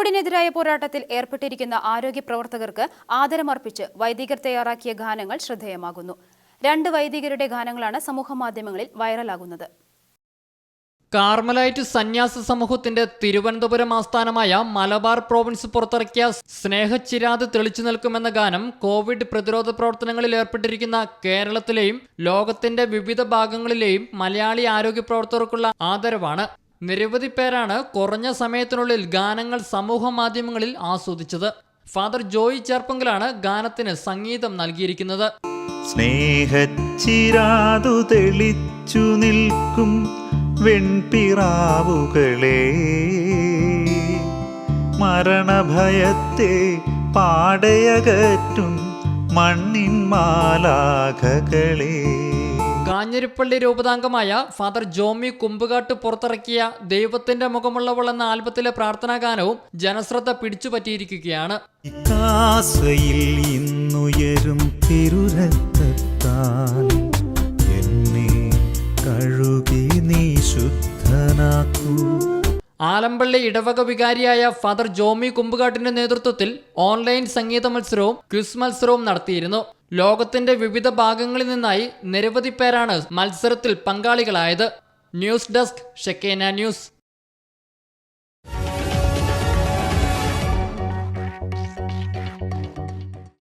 കോവിഡിനെതിരായ പോരാട്ടത്തിൽ ഏർപ്പെട്ടിരിക്കുന്ന ആരോഗ്യ പ്രവർത്തകർക്ക് ആദരമർപ്പിച്ച് വൈദികർ തയ്യാറാക്കിയ ഗാനങ്ങൾ ശ്രദ്ധേയമാകുന്നു. രണ്ട് വൈദികരുടെ ഗാനങ്ങളാണ് സമൂഹമാധ്യമങ്ങളിൽ വൈറലാകുന്നത്. കാർമലൈറ്റ് സന്യാസ സമൂഹത്തിന്റെ തിരുവനന്തപുരം ആസ്ഥാനമായ മലബാർ പ്രോവിൻസ് പുറത്തിറക്കിയ സ്നേഹച്ചിരാത് തെളിച്ചു നിൽക്കുമെന്ന ഗാനം കോവിഡ് പ്രതിരോധ പ്രവർത്തനങ്ങളിൽ ഏർപ്പെട്ടിരിക്കുന്ന കേരളത്തിലെയും ലോകത്തിന്റെ വിവിധ ഭാഗങ്ങളിലെയും മലയാളി ആരോഗ്യ പ്രവർത്തകർക്കുള്ള ആദരവാണ്. നിരവധി പേരാണ് കുറഞ്ഞ സമയത്തിനുള്ളിൽ ഗാനങ്ങൾ സമൂഹ മാധ്യമങ്ങളിൽ ആസ്വദിച്ചത്. ഫാദർ ജോയി ചേർപ്പങ്കലാണ് ഗാനത്തിന് സംഗീതം നൽകിയിരിക്കുന്നത്. സ്നേഹച്ചിരാതു തെളിച്ചു നിൽക്കും വെൺപിറാവുകളെ. മരണഭയത്തെ പാടയകറ്റും മണ്ണിൻ കാഞ്ഞിരിപ്പള്ളി രൂപതാംഗമായ ഫാദർ ജോമി കുമ്പുകാട്ട് പുറത്തിറക്കിയ ദൈവത്തിന്റെ മുഖമുള്ളവൾ എന്ന ആൽബത്തിലെ പ്രാർത്ഥനാ ഗാനവും ജനശ്രദ്ധ പിടിച്ചുപറ്റിയിരിക്കുകയാണ്. ഇന്നുയരും കഴുകി നീ ശുദ്ധനാക്കൂ. ആലമ്പള്ളി ഇടവക വികാരിയായ ഫാദർ ജോമി കുമ്പുകാട്ടിന്റെ നേതൃത്വത്തിൽ ഓൺലൈൻ സംഗീത മത്സരവും ക്വിസ് മത്സരവും നടത്തിയിരുന്നു. ലോകത്തിന്റെ വിവിധ ഭാഗങ്ങളിൽ നിന്നായി നിരവധി പേരാണ് മത്സരത്തിൽ പങ്കാളികളായത്. ന്യൂസ് ഡെസ്ക് ഷെക്കേന ന്യൂസ്.